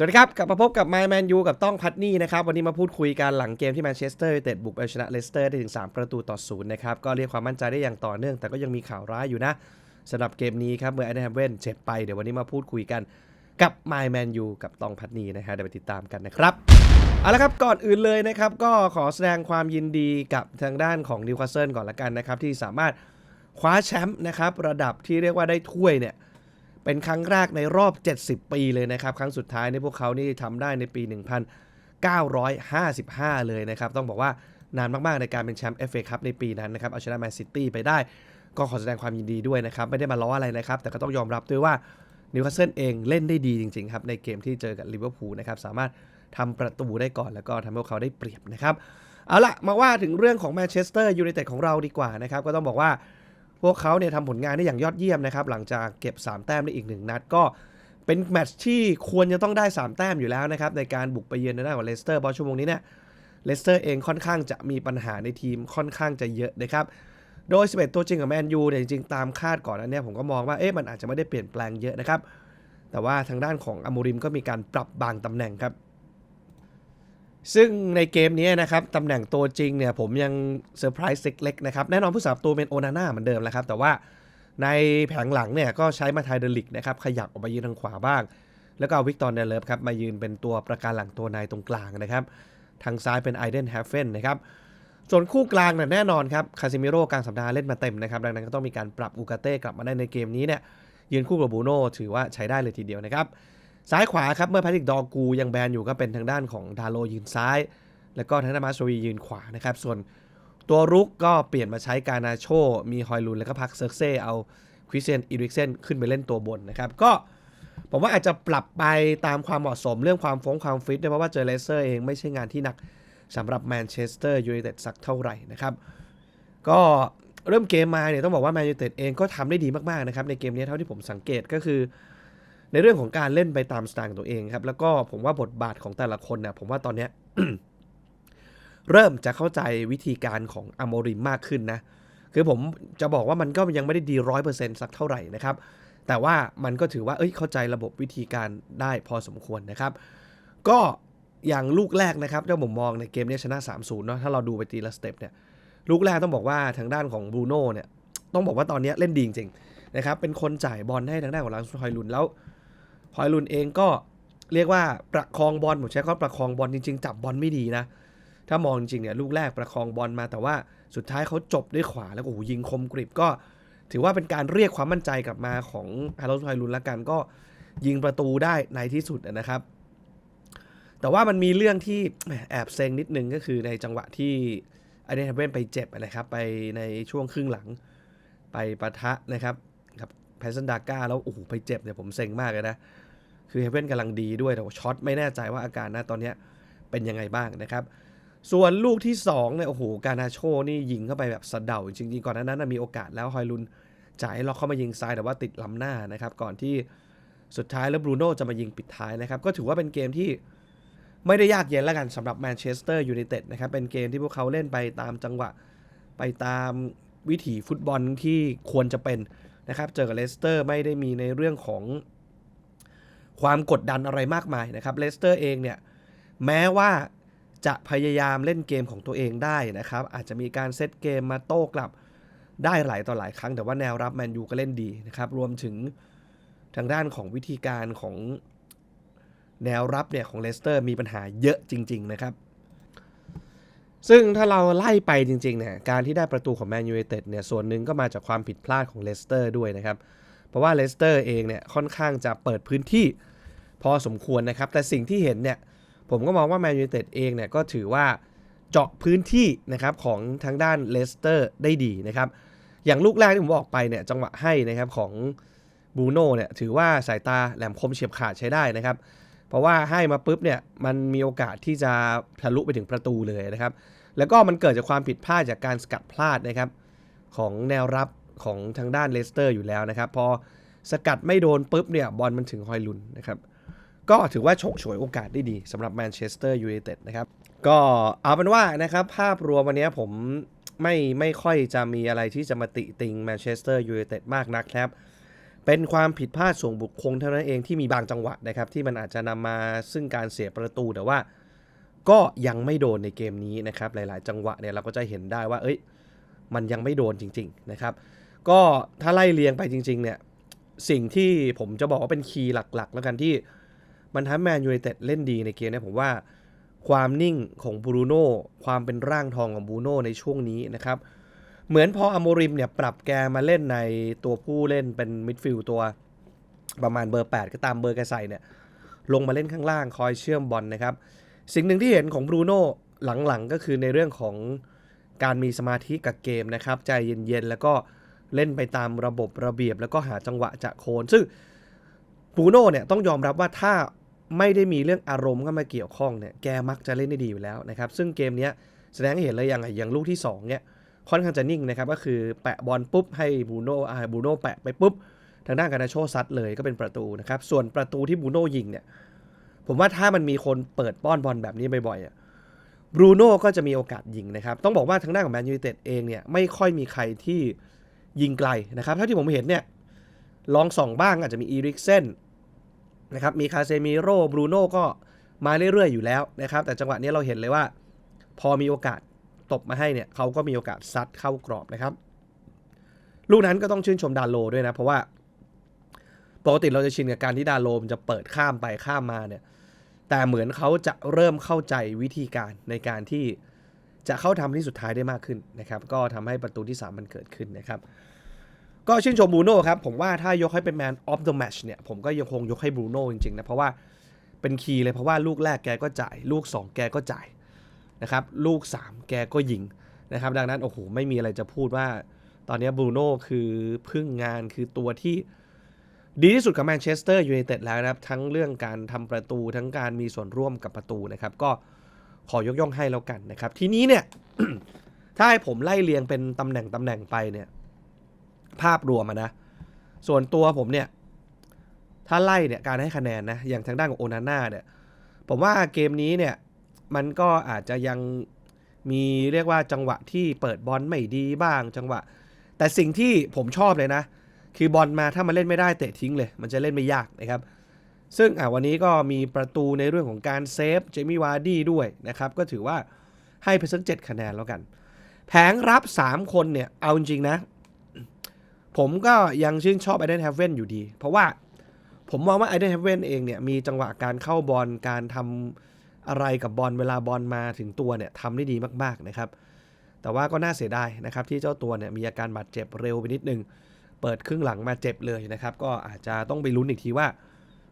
สวัสดีครับ กลับมาพบกับ My Man U กับต้องพัดนี่นะครับ วันนี้มาพูดคุยกันหลังเกมที่แมนเชสเตอร์ยูไนเต็ดบุกไปชนะเลสเตอร์ได้ถึง 3 ประตูต่อศูนย์นะครับ ก็เรียกความมั่นใจได้อย่างต่อเนื่อง แต่ก็ยังมีข่าวร้ายอยู่นะสำหรับเกมนี้ครับ เมื่อแอนเดนแฮมเว่นเจ็บไป เดี๋ยววันนี้มาพูดคุยกันกับ My Man U กับต้องพัดนี่นะฮะเดี๋ยวไปติดตามกันนะครับเอาละครับก่อนอื่นเลยนะครับก็ขอแสดงความยินดีกับทางด้านของนิวคาสเซิลก่อนละกันนะครับที่สามารถคว้าแชมป์นะครับระดับที่เรียกว่าได้ถ้วยเนี่ย เป็นครั้งแรกในรอบ 70 ปีเลยนะครับ ครั้งสุดท้ายในพวกเขานี่ทำได้ในปี 1955 เลยนะครับ ต้องบอกว่านานมาก ๆ ในการเป็นแชมป์เอฟเอคัพในปีนั้นนะครับ เอาชนะแมนซิตี้ไปได้ ก็ขอแสดงความยินดีด้วยนะครับ ไม่ได้มาล้ออะไรนะครับ แต่ก็ต้องยอมรับด้วยว่านิวคาสเซิลเองเล่นได้ดีจริง ๆ ครับ ในเกมที่เจอกับลิเวอร์พูลนะครับ สามารถทำประตูได้ก่อนแล้วก็ทำให้พวกเขาได้เปรียบนะครับ เอาละมาว่าถึงเรื่องของแมนเชสเตอร์ยูไนเต็ดของเราดีกว่านะครับ ก็ต้องบอกว่า พวกเขาเนี่ยทำผลงานได้อย่างยอดเยี่ยมนะครับ หลังจากเก็บ 3 แต้มได้อีก 1 นัดก็เป็นแมตช์ที่ควรจะต้องได้ 3 แต้มอยู่แล้วนะครับ ในการบุกไปเยือนในหน้าของเลสเตอร์เพราะชั่วโมงนี้เนี่ยเลสเตอร์เองค่อนข้างจะมีปัญหาในทีมค่อนข้างจะเยอะนะครับ โดย 11 ตัวจริงของแมนยูเนี่ยจริงๆตามคาดก่อนนั้นเนี่ยผมก็มองว่าเอ๊ะมันอาจจะไม่ได้เปลี่ยนแปลงเยอะนะครับแต่ว่าทางด้านของอโมริมก็มีการปรับบางตำแหน่งครับ ซึ่งในเกมนี้นะครับตำแหน่งตัวจริงเนี่ยผมยังเซอร์ไพรส์เล็กๆนะครับแน่นอนผู้สาประตูเป็นโอนาน่าเหมือนเดิมแหล้วครับ แต่ว่าในแผงหลังเนี่ยก็ใช้มาไทเดลิกนะครับขยับออกมายืนทางขวาบ้าง แล้วก็เอาวิกตอร์เดเลฟครับมายืนเป็นตัวประการหลังตัวนายตรงกลางนะครับ ทางซ้ายเป็นไอเดนแฮฟเฟนนะครับส่วนคู่กลางเนี่ยแน่นอนครับคาซิมิโร่กลางสัปดาห์เล่นมาเต็มนะครับดังนั้นก็ต้องมีการปรับอูกาเต้กลับมาได้ในเกมนี้เนี่ยยืนคู่กับบูโน่ถือว่าใช้ได้เลยทีเดียวนะครับ ซ้ายขวาครับเมื่อแพทริกดอกูยังแบนอยู่ก็เป็นทางด้านของดาโลยืนซ้าย แล้วก็ทางด้านมาสวียืนขวานะครับ ส่วนตัวรุกก็เปลี่ยนมาใช้กานาโช มีฮอยลุนแล้วก็พักเซิร์เซ่เอาคริสเตียนอีริกเซนขึ้นไปเล่นตัวบนนะครับ ก็ผมว่าอาจจะปรับไปตามความเหมาะสมเรื่องความฟงความฟิตด้วยเพราะว่าเจอเลสเตอร์เองไม่ใช่งานที่หนักสำหรับแมนเชสเตอร์ยูไนเต็ดสักเท่าไหร่นะครับ ก็เริ่มเกมมาเนี่ยต้องบอกว่าแมนยูไนเต็ดเองก็ทำได้ดีมากๆนะครับในเกมนี้เท่าที่ผมสังเกตก็คือ ในเรื่องของการเล่นไปตามสไตล์ของตัวเองครับ แล้วก็ผมว่าบทบาทของแต่ละคนเนี่ยผมว่าตอนเนี้ยเริ่มจะเข้าใจวิธีการของอโมริมมากขึ้นนะ คือผมจะบอกว่ามันก็ยังไม่ได้ดีร้อยเปอร์เซ็นต์สักเท่าไหร่นะครับ แต่ว่ามันก็ถือว่า เอ้ย เข้าใจระบบวิธีการได้พอสมควรนะครับ ก็อย่างลูกแรกนะครับถ้าผมมองในเกมนี้ชนะ 3-0 เนาะ ถ้าเราดูไปทีละสเต็ปเนี่ย ลูกแรกต้องบอกว่าทางด้านของบรูโน่เนี่ย ต้องบอกว่าตอนนี้เล่นดีจริงๆนะครับ เป็นคนจ่ายบอลให้ทางด้านของลางฮอยลุนแล้ว ฮอยลุนเองก็เรียกว่าประคองบอลผมใช้คำประคองบอลจริง ๆ จับบอลไม่ดีนะ ถ้ามองจริงเนี่ยลูกแรกประคองบอลมาแต่ว่าสุดท้ายเขาจบด้วยขวาแล้วก็โอ้โหยิงคมกริบก็ ถือว่าเป็นการเรียกความมั่นใจกลับมาของฮาร์โลไฮลุนละกันก็ยิงประตูได้ในที่สุดนะครับ แต่ว่ามันมีเรื่องที่แอบเซ็งนิดนึงก็คือในจังหวะที่ไอเดนเฮเวนไปเจ็บนะครับ ไปในช่วงครึ่งหลังไปปะทะนะครับกับแพสซันดาก้าแล้วโอ้โหไปเจ็บเนี่ยผมเซ็งมากเลยนะ คือเฮเวนกำลังดีด้วยแต่ว่าช็อตไม่แน่ใจว่าอาการนะตอนนี้เป็นยังไงบ้างนะครับ ส่วนลูกที่2เนี่ยโอ้โหกานาโชนี่ยิงเข้าไปแบบสะเดาจริงๆก่อนหนานั้นมีโอกาสแล้วฮอยลุนจ่ายให้ล็อกเข้ามายิงซ้ายแต่ว่าติดล้ำหน้านะครับก่อนที่สุดท้ายแล้วบรูโน่จะมายิงปิดท้ายนะครับก็ถือว่าเป็นเกมที่ไม่ได้ยากเย็นแล้วกันสำหรับแมนเชสเตอร์ยูไนเต็ดนะครับเป็นเกมที่พวกเขาเล่นไปตามจังหวะ ไปตามวิถีฟุตบอลที่ควรจะเป็นนะครับเจอกับเลสเตอร์ไม่ได้มีในเรื่องของ ความกดดันอะไรมากมายนะครับเลสเตอร์เองเนี่ยแม้ว่าจะพยายามเล่นเกมของตัวเองได้นะครับ อาจจะมีการเซตเกมมาโต้กลับได้หลายต่อหลายครั้ง แต่ว่าแนวรับแมนยูก็เล่นดีนะครับ รวมถึงทางด้านของวิธีการของแนวรับเนี่ยของเลสเตอร์มีปัญหาเยอะจริง ๆ นะครับ ซึ่งถ้าเราไล่ไปจริงๆเนี่ยการที่ได้ประตูของแมนยูไนเต็ดเนี่ยส่วนหนึ่งก็มาจากความผิดพลาดของเลสเตอร์ด้วยนะครับ เพราะว่าเลสเตอร์เองเนี่ยค่อนข้างจะเปิดพื้นที่ พอสมควรนะครับ แต่สิ่งที่เห็นเนี่ย ผมก็มองว่าแมนยูนเต็ดเองเนี่ยก็ถือว่าเจาะพื้นที่นะครับของทางด้านเลสเตอร์ได้ดีนะครับ อย่างลูกแรกที่ผมบอกไปเนี่ยจังหวะให้นะครับของบูโน่เนี่ยถือว่าสายตาแหลมคมเฉียบขาดใช้ได้นะครับ เพราะว่าให้มาปุ๊บเนี่ยมันมีโอกาสที่จะทะลุไปถึงประตูเลยนะครับ แล้วก็มันเกิดจากความผิดพลาดจากการสกัดพลาดนะครับของแนวรับของทางด้านเลสเตอร์อยู่แล้วนะครับ พอสกัดไม่โดนปุ๊บเนี่ยบอลมันถึงฮอยลุนนะครับ ก็ถือว่าฉกฉวยโอกาสได้ดีสำหรับแมนเชสเตอร์ยูไนเต็ดนะครับ ก็เอาเป็นว่านะครับ ภาพรวมวันนี้ผมไม่ไม่ค่อยจะมีอะไรที่จะมาติติงแมนเชสเตอร์ยูไนเต็ดมากนักครับ เป็นความผิดพลาดส่วนบุคคลเท่านั้นเองที่มีบางจังหวะนะครับ ที่มันอาจจะนำมาซึ่งการเสียประตูแต่ว่า ก็ยังไม่โดนในเกมนี้นะครับ หลาย ๆ จังหวะเนี่ยเราก็จะเห็นได้ว่า เอ้ย มันยังไม่โดนจริง ๆ นะครับ ก็ถ้าไล่เรียงไปจริง ๆ เนี่ยสิ่งที่ผมจะบอกว่าเป็นคีย์หลัก ๆ แล้วกันที่ มันทำแมนยูไนเต็ดเล่นดีในเกมนี้ผมว่าความนิ่งของบรูโน่ความเป็นร่างทองของบรูโน่ในช่วงนี้นะครับ เหมือนพออโมริมเนี่ยปรับแกมาเล่นในตัวผู้เล่นเป็นมิดฟิลด์ตัวประมาณเบอร์ 8 ก็ตามเบอร์แกใส่เนี่ยลงมาเล่นข้างล่างคอยเชื่อมบอลนะครับ สิ่งหนึ่งที่เห็นของบรูโน่หลังๆ ก็คือในเรื่องของการมีสมาธิกับเกมนะครับ ใจเย็นๆ แล้วก็เล่นไปตามระบบระเบียบ แล้วก็หาจังหวะจะโคน ซึ่งบรูโน่เนี่ยต้องยอมรับว่าถ้า ไม่ได้มีเรื่องอารมณ์เข้ามาเกี่ยวข้องเนี่ยแกมักจะเล่นได้ดีอยู่แล้วนะครับ ซึ่งเกมนี้แสดงให้เห็นเลยอย่างอย่างลูกที่สองเนี่ยค่อนข้างจะนิ่งนะครับก็คือแปะบอลปุ๊บให้บูโน่อ่าบูโน่แปะไปปุ๊บ ทางด้านการนาโชซัดเลยก็เป็นประตูนะครับ ส่วนประตูที่บูโน่ยิงเนี่ยผมว่าถ้ามันมีคนเปิดป้อนบอลแบบนี้บ่อยๆอะบรูโน่ก็จะมีโอกาสยิงนะครับ ต้องบอกว่าทางด้านของแมนยูเต็ดเองเนี่ยไม่ค่อยมีใครที่ยิงไกลนะครับเท่าที่ผมเห็นเนี่ยลองส่องบ้างอาจจะมีอีริกเซน นะครับมีคาเซมิโร่บรูโน่ก็มาเรื่อยๆอยู่แล้วนะครับแต่จังหวะนี้เราเห็นเลยว่า พอมีโอกาสตบมาให้เนี่ยเขาก็มีโอกาสซัดเข้ากรอบนะครับ ลูกนั้นก็ต้องชื่นชมดาโลด้วยนะ เพราะว่าปกติเราจะชินกับการที่ดาโลมนจะเปิดข้ามไปข้ามมาเนี่ยแต่เหมือนเขาจะเริ่มเข้าใจวิธีการในการที่จะเข้าทำที่สุดท้ายได้มากขึ้นนะครับ ก็ทำให้ประตูที่ 3 มันเกิดขึ้นนะครับ ก็ชื่นชมบรูโน่ครับ ผมว่าถ้ายกให้เป็น Man of the Match เนี่ย ผมก็ยังคงยกให้บรูโน่จริงๆนะ เพราะว่าเป็นคีย์เลยเพราะว่าลูกแรกแกก็จ่าย ลูก 2 แกก็จ่ายนะครับ ลูก 3 แกก็ยิงนะครับ ดังนั้น โอ้โห ไม่มีอะไรจะพูดว่า ตอนนี้บรูโน่คือพึ่งงานคือตัวที่ดีที่สุดกับแมนเชสเตอร์ยูไนเต็ดแล้วนะครับ ทั้งเรื่องการทำประตูทั้งการมีส่วนร่วมกับประตูนะครับ ก็ขอยกย่องให้แล้วกันนะครับ ทีนี้เนี่ยถ้าให้ผมไล่เรียงเป็นตำแหน่งตำแหน่งไปเนี่ย ภาพรวมนะ ส่วนตัวผมเนี่ย ถ้าไล่เนี่ยการให้คะแนนนะ อย่างทางด้านของโอนาน่าเนี่ย ผมว่าเกมนี้เนี่ย มันก็อาจจะยังมีเรียกว่าจังหวะที่เปิดบอลไม่ดีบ้างจังหวะ แต่สิ่งที่ผมชอบเลยนะ คือบอลมาถ้ามันเล่นไม่ได้เตะทิ้งเลย มันจะเล่นไม่ยากนะครับ ซึ่งอะวันนี้ก็มีประตูในเรื่องของการเซฟเจมี่วาร์ดี้ด้วยนะครับ ก็ถือว่าให้ไปสักเจ็ดคะแนนแล้วกัน แผงรับ 3 คนเนี่ย เอาจริงนะ ผมก็ยังชื่นชอบไอเดนแฮเว่นอยู่ดี เพราะว่าผมมองว่าไอเดนแฮเว่นเองเนี่ยมีจังหวะการเข้าบอลการทำอะไรกับบอลเวลาบอลมาถึงตัวเนี่ยทำได้ดีมากๆนะครับ แต่ว่าก็น่าเสียดายนะครับที่เจ้าตัวเนี่ยมีอาการบาดเจ็บเร็วไปนิดนึง เปิดครึ่งหลังมาเจ็บเลยนะครับ ก็อาจจะต้องไปลุ้นอีกทีว่า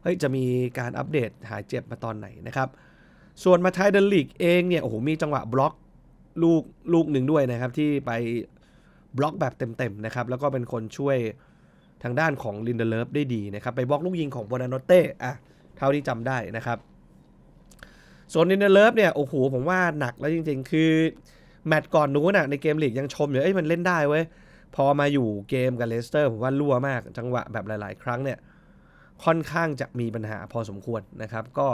เฮ้ยจะมีการอัปเดตหายเจ็บมาตอนไหนนะครับส่วนมาไทยเดนลีกเองเนี่ยโอ้โหมีจังหวะบล็อกลูกลูกหนึ่งด้วยนะครับที่ไป บล็อกแบบเต็มๆนะครับแล้วก็เป็นคนช่วยทางด้านของลินเดเลฟได้ดีนะครับไปบล็อกลูกยิงของโบนาโนเต้อะเท่าที่จำได้นะครับส่วนลินเดเลฟเนี่ยโอ้โหผมว่าหนักแล้วจริงๆ คือแมตช์ก่อนนู้นน่ะในเกมลีกยังชมอยู่เอ้ยมันเล่นได้เว้ยพอมาอยู่เกมกับเลสเตอร์ผมว่ารั่วมากจังหวะแบบหลาย ๆ ครั้งเนี่ยค่อนข้างจะมีปัญหาพอสมควรนะครับ ก็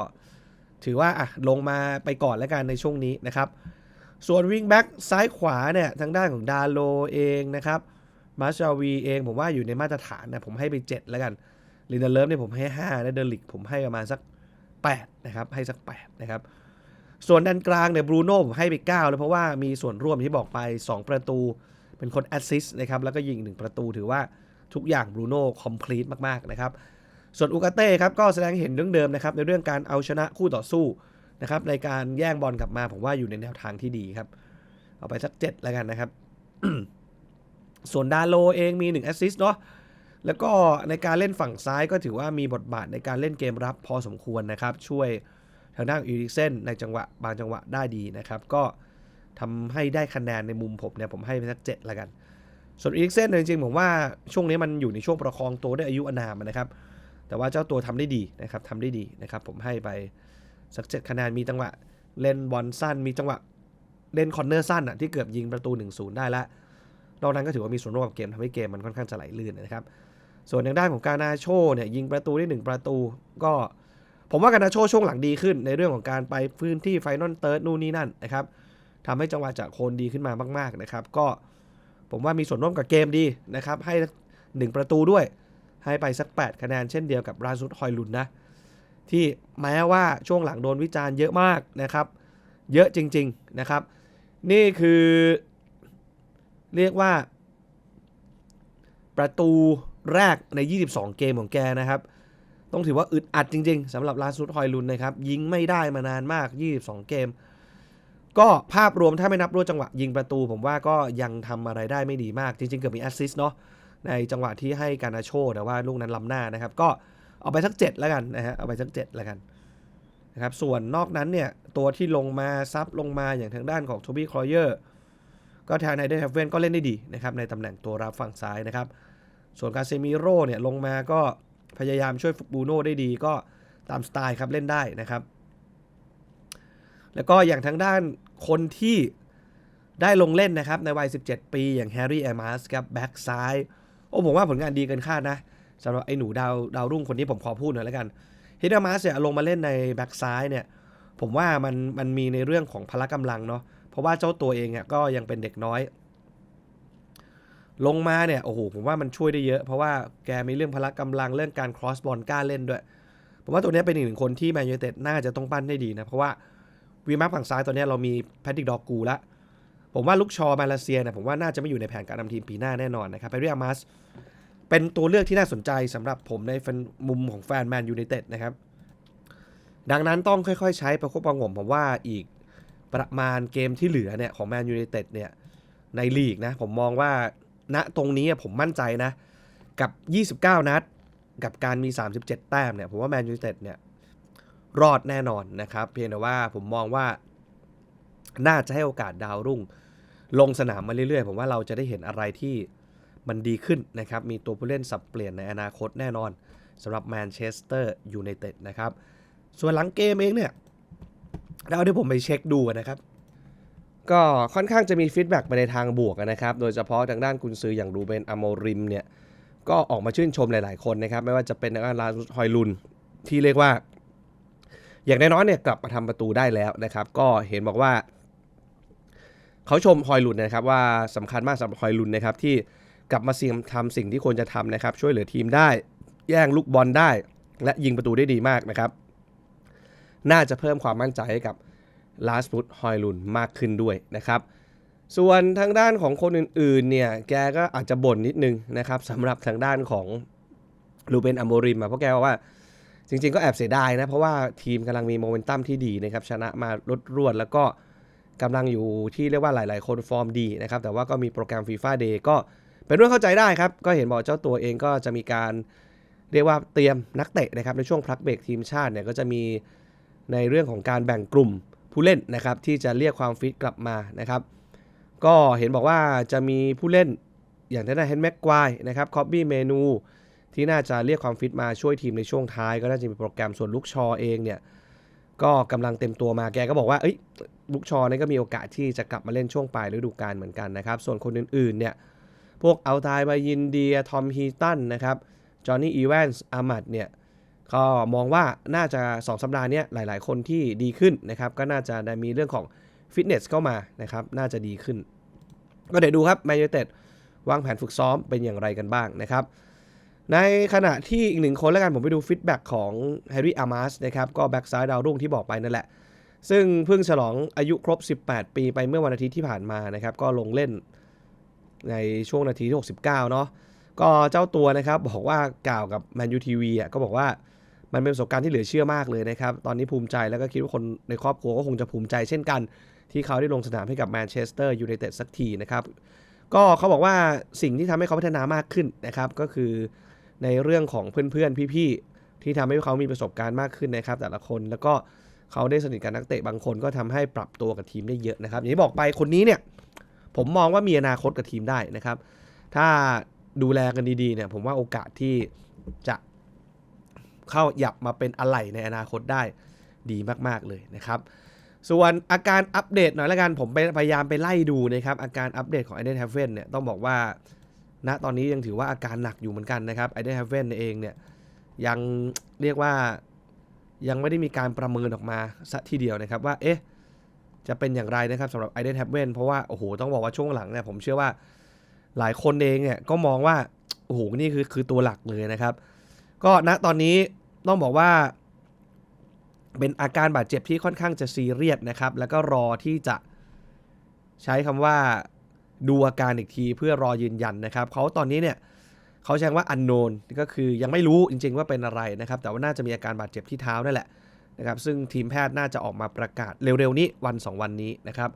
ถือว่าอะลงมาไปก่อนแล้วกันในช่วงนี้นะครับ ส่วนวิงแบ็กซ้ายขวาเนี่ยทางด้านของดาโลเองนะครับมาชาวีเองผมว่าอยู่ในมาตรฐานนะผมให้ไป 7 แล้วกันลินเดเลฟเนี่ยผมให้ 5 และเดลิกผมให้ประมาณสัก 8 นะครับ ให้สัก 8 นะครับ ส่วนด้านกลางเนี่ยบรูโน่ผมให้ไป 9 แล้วเพราะว่ามีส่วนร่วมที่บอกไป 2 ประตูเป็นคนแอสซิสต์นะครับ แล้วก็ยิง 1 ประตูถือว่าทุกอย่างบรูโน่คอมพลีทมาก ๆ นะครับ ส่วนอุกาเต้ครับก็แสดงให้เห็นเรื่องเดิมนะครับ ในเรื่องการเอาชนะคู่ต่อสู้ นะครับในการแย่งบอลกลับมาผมว่าอยู่ในแนวทางที่ดีครับ เอาไปสัก7แล้วกันนะครับ ส่วนดาโลเองมี1แอสซิสต์เนาะแล้วก็ในการเล่นฝั่งซ้ายก็ถือว่ามีบทบาทในการเล่นเกมรับพอสมควรนะครับ ช่วยทางด้านอีริกเซนในจังหวะบางจังหวะได้ดีนะครับ ก็ทำให้ได้คะแนนในมุมผมเนี่ยผมให้ไปสักเจ็ดแล้วกัน ส่วนอีริกเซนเนี่ยจริงๆ ผมว่าช่วงนี้มันอยู่ในช่วงประคองตัวได้อายุอานามนะครับ แต่ว่าเจ้าตัวทำได้ดีนะครับทำได้ดีนะครับ ผมให้ไป สักเจ็ดคะแนนมีจังหวะ เล่นบอลสั้น มีจังหวะเล่นคอนเนอร์สั้นอะที่เกือบยิงประตู 1-0 ได้ล้วนอกนั้นก็ถือว่ามีส่วนร่วมกับเกมทำให้เกมมันค่อนข้างจะไหลลื่นนะครับ ส่วนทางด้านของการนาโชเนี่ยยิงประตูได้หนึ่งประตู ก็ผมว่าการนาโชช่วงหลังดีขึ้น ในเรื่องของการไปพื้นที่ไฟนอลเติร์ดนู่นนี่นั่นนะครับทำให้จังหวะจากโคนดีขึ้นมามาก ๆนะครับ ก็ผมว่ามีส่วนร่วมกับเกมดีนะครับให้หนึ่งประตูด้วย ให้ไปสัก 8 คะแนนเช่นเดียวกับราซุดฮอยลุนนะ ที่แม้ว่าช่วงหลังโดนวิจารณ์เยอะมากนะครับ เยอะจริง ๆนะครับ นี่คือ เรียกว่า ประตูแรกใน 22 เกมของแกนะครับ ต้องถือว่าอึดอัดจริง ๆสำหรับลาซุดฮอยลุนนะครับ ยิงไม่ได้มานานมาก 22 เกม ก็ภาพรวมถ้าไม่นับรวดจังหวะ ยิงประตู ผมว่าก็ยังทำอะไรได้ไม่ดีมาก จริง ๆ เกือบมีแอสซิสต์เนาะในจังหวะที่ให้การาโชแต่ว่าลูกนั้นล้ำหน้านะครับ ก็ เอาไปสัก7แล้วกันนะฮะเอาไปสัก7แล้วกันนะครับส่วนนอกนั้นเนี่ย ตัวที่ลงมาซับลงมาอย่างทางด้านของโทบี้คลอยเออร์ก็ทางไนเดอร์แฮฟเวนก็เล่นได้ดีนะครับในตำแหน่งตัวรับฝั่งซ้ายนะครับ ส่วนกาเซมิโร่เนี่ยลงมาก็พยายามช่วยบูโน่ได้ดีก็ตามสไตล์ครับเล่นได้นะครับ แล้วก็อย่างทางด้านคนที่ได้ลงเล่นนะครับในวัย 17 ปีอย่างแฮร์รี่แอมัสครับแบ็กซ้าย โอ้ผมว่าผลงานดีเกินคาดนะ สำหรับไอ้หนูดาวดาวรุ่งคนนี้ผมขอพูดหน่อยแล้วกันเฮดมัสเนี่ยลงมาเล่นในแบ็กซ้ายเนี่ยผมว่ามันมันมีในเรื่องของพละกำลังเนาะเพราะว่าเจ้าตัวเองเนี่ยก็ยังเป็นเด็กน้อย ลงมาเนี่ยโอ้โหผมว่ามันช่วยได้เยอะ เพราะว่าแกมีเรื่องพละกำลังเรื่องการครอสบอลกล้าเล่นด้วย ผมว่าตัวนี้เป็นอีกหนึ่งคนที่แมนยูเต็ดน่าจะต้องปั้นได้ดีนะเพราะว่าวีมาร์ฝั่งซ้ายตอนนี้เรามีแพทริกดอกกูละผมว่าลูกชอมาเลเซียเนี่ยผมว่าน่าจะไม่อยู่ในแผนการนำทีมปีหน้าแน่นอนนะครับไปเรียมัส เป็นตัวเลือกที่น่าสนใจสำหรับผมในฟนมุมของแฟนแมนยูไนเต็ดนะครับ ดังนั้นต้องค่อยๆ ใช้ประคบประหงมผมว่าอีกประมาณเกมที่เหลือเนี่ยของแมนยูไนเต็ดเนี่ยในลีกนะ ผมมองว่าณตรงนี้ผมมั่นใจนะ กับ 29 นัด กับการมี 37 แต้มเนี่ยผมว่าแมนยูไนเต็ดเนี่ยรอดแน่นอนนะครับ เพียงแต่ว่าผมมองว่าน่าจะให้โอกาสดาวรุ่ง ลงสนามมาเรื่อยๆ ผมว่าเราจะได้เห็นอะไรที่ มันดีขึ้นนะครับ มีตัวผู้เล่นสับเปลี่ยนในอนาคตแน่นอนสำหรับแมนเชสเตอร์ยูไนเต็ดนะครับ ส่วนหลังเกมเองเนี่ยเราที่ผมไปเช็คดูนะครับ ก็ค่อนข้างจะมีฟีดแบ็กไปในทางบวกนะครับ โดยเฉพาะทางด้านกุนซืออย่างรูเบนอโมริมเนี่ยก็ออกมาชื่นชมหลาย ๆ คนนะครับ ไม่ว่าจะเป็นทางด้านลาฮอยลุนที่เรียกว่า อย่างน้อยๆเนี่ยกลับมาทำประตูได้แล้วนะครับ ก็เห็นบอกว่า เขาชมฮอยลุนนะครับว่าสำคัญมากสำหรับฮอยลุนนะครับที่ กลับมาเสียมทำสิ่งที่ควรจะทำนะครับ ช่วยเหลือทีมได้ แย่งลูกบอลได้ และยิงประตูได้ดีมากนะครับ น่าจะเพิ่มความมั่นใจให้กับลาสพุตฮอยลุนมากขึ้นด้วยนะครับ ส่วนทางด้านของคนอื่นๆเนี่ยแกก็อาจจะบ่นนิดนึงนะครับสำหรับทางด้านของลูเบนอัมโบริมอะเพราะแกบอกว่าจริงๆก็แอบเสียดายนะ เพราะว่าทีมกำลังมีโมเมนตัมที่ดีนะครับ ชนะมารวดรวด แล้วก็กำลังอยู่ที่เรียกว่าหลาย ๆ คนฟอร์มดีนะครับ แต่ว่าก็มีโปรแกรมฟีฟ่าเดย์ก็ เป็นเรื่องเข้าใจได้ครับ ก็เห็นบอกเจ้าตัวเองก็จะมีการเรียกว่าเตรียมนักเตะนะครับในช่วงพักเบรกทีมชาติเนี่ยก็จะมีในเรื่องของการแบ่งกลุ่มผู้เล่นนะครับที่จะเรียกความฟิตกลับมานะครับ ก็เห็นบอกว่าจะมีผู้เล่นอย่างทางด้านเฮนแม็กควายนะครับคอบบี้เมนู ที่น่าจะเรียกความฟิตมาช่วยทีมในช่วงท้าย ก็น่าจะมีโปรแกรมส่วนลูกชอเองเนี่ยก็กำลังเต็มตัวมาแกก็บอกว่าเอ้ยลูกชอเนี่ยก็มีโอกาสที่จะกลับมาเล่นช่วงปลายฤดูกาลเหมือนกันนะครับ ส่วนคนอื่นๆเนี่ย พวกเอาตายบายินเดียทอมฮีตันนะครับจอห์นนี่อีแวนส์อามัดเนี่ยก็มองว่าน่าจะ 2 สัปดาห์นี้ยหลาย ๆ คนที่ดีขึ้นนะครับ ก็น่าจะได้มีเรื่องของฟิตเนสเข้ามานะครับ น่าจะดีขึ้น ก็เดี๋ยวดูครับแมนยูเต็ดวางแผนฝึกซ้อมเป็นอย่างไรกันบ้างนะครับ ในขณะที่อีกหนึ่งคนแล้วกันผมไปดูฟีดแบ็กของแฮร์รี่อาร์มาสนะครับ ก็แบ็กซ้ายดาวรุ่งที่บอกไปนั่นแหละ ซึ่งเพิ่งฉลองอายุครบ 18 ปีไปเมื่อวันอาทิตย์ที่ผ่านมานะครับ ก็ลงเล่น ในช่วงนาทีที่ 69 เนาะก็เจ้าตัวนะครับบอกว่ากล่าวกับแมนยูทีวีอะก็บอกว่ามันเป็นประสบการณ์ที่เหลือเชื่อมากเลยนะครับ ตอนนี้ภูมิใจแล้วก็คิดว่าคนในครอบครัวก็คงจะภูมิใจเช่นกัน ที่เขาได้ลงสนามให้กับแมนเชสเตอร์ยูไนเต็ดสักทีนะครับ ก็เขาบอกว่าสิ่งที่ทำให้เขาพัฒนามากขึ้นนะครับ ก็คือในเรื่องของเพื่อนๆ พี่ๆ ที่ทำให้เขามีประสบการณ์มากขึ้นนะครับ แต่ละคนแล้วก็เขาได้สนิทกับนักเตะบางคนก็ทำให้ปรับตัวกับทีมได้เยอะนะครับอย่างที่บอกไปคนนี้เนี่ย ผมมองว่ามีอนาคตกับทีมได้นะครับ ถ้าดูแลกันดีๆเนี่ยผมว่าโอกาสที่จะเข้าหยับมาเป็นอะไหล่ในอนาคตได้ดีมากๆเลยนะครับ ส่วนอาการอัปเดตหน่อยละกัน ผมไปพยายามไปไล่ดูนะครับอาการอัปเดตของไอเดนแฮฟเฟนเนี่ยต้องบอกว่าณตอนนี้ยังถือว่าอาการหนักอยู่เหมือนกันนะครับไอเดนแฮฟเฟนเองเนี่ยยังเรียกว่ายังไม่ได้มีการประเมินออกมาสัทีเดียวนะครับว่าเอ๊ะ จะเป็นอย่างไรนะครับสำหรับไอเดนแฮฟเวนเพราะว่า โอ้โห ต้องบอกว่าช่วงหลังเนี่ยผมเชื่อว่าหลายคนเองเนี่ยก็มองว่า โอ้โห นี่คือคือตัวหลักเลยนะครับ ก็ณตอนนี้ต้องบอกว่า เป็นอาการบาดเจ็บที่ค่อนข้างจะซีเรียสนะครับ แล้วก็รอที่จะใช้คำว่าดูอาการอีกทีเพื่อรอยืนยันนะครับเขาตอนนี้เนี่ยเขาใช้คำว่า unknown ก็คือยังไม่รู้จริง ๆ ว่าเป็นอะไรนะครับ แต่ว่าน่าจะมีอาการบาดเจ็บที่เท้านั่นแหละ นะครับซึ่งทีมแพทย์น่าจะออกมาประกาศเร็วๆนี้วัน 2 วันนี้นะครับ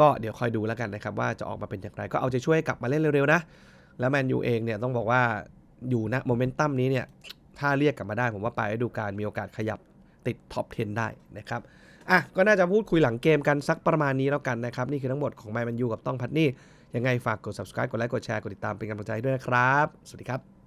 ก็เดี๋ยวคอยดูแล้วกันนะครับว่าจะออกมาเป็นอย่างไร ก็เอาใจช่วยกลับมาเล่นเร็วๆนะ แล้วแมนยูเองเนี่ยต้องบอกว่าอยู่ณโมเมนตัมนี้เนี่ยถ้าเรียกกลับมาได้ผมว่าไปฤดูกาลมีโอกาสขยับติดท็อป 10 ได้นะครับอะก็น่าจะพูดคุยหลังเกมกันสักประมาณนี้แล้วกันนะครับ นี่คือทั้งหมดของแมนยูกับต้องพัดนี่ยังไงฝากกด subscribe กดไลค์กดแชร์กดติดตามเป็นกำลังใจด้วยนะครับ สวัสดีครับ